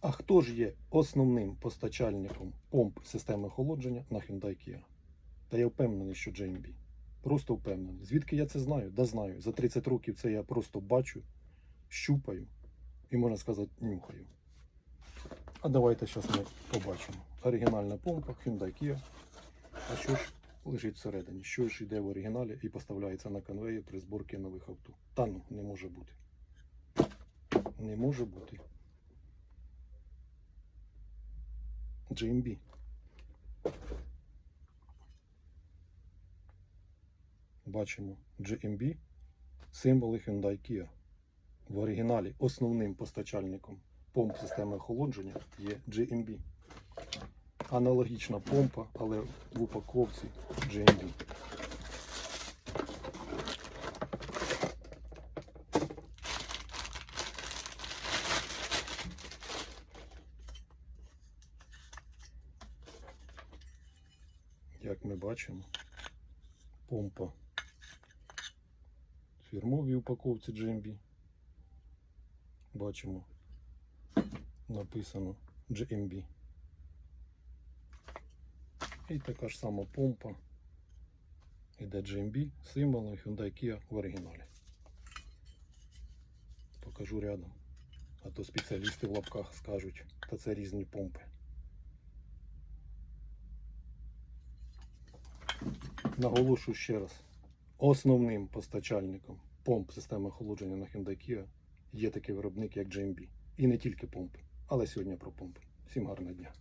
А хто ж є основним постачальником помп системи охолодження на Hyundai Kia? Та я впевнений, що JMB. Просто впевнений. Звідки я це знаю? Да знаю. За 30 років це я просто бачу, щупаю і, можна сказати, нюхаю. А давайте зараз ми побачимо. Оригінальна помпа Hyundai Kia. А що ж лежить всередині? Що ж йде в оригіналі і поставляється на конвеєр при зборці нових авто? Та ну, не може бути. Не може бути. GMB. Бачимо GMB, символи Hyundai Kia. В оригіналі основним постачальником помп системи охолодження є GMB. Аналогічна помпа, але в упаковці GMB. Як ми бачимо, помпа фірмовій упаковці GMB. Бачимо, написано GMB. І така ж сама помпа. Іде GMB, символом Hyundai Kia в оригіналі. Покажу рядом. А то спеціалісти в лапках скажуть, та це різні помпи. Наголошую ще раз. Основним постачальником помп системи охолодження на Hyundai Kia є такий виробник, як GMB. І не тільки помпи. Але сьогодні про помпи. Всім гарного дня.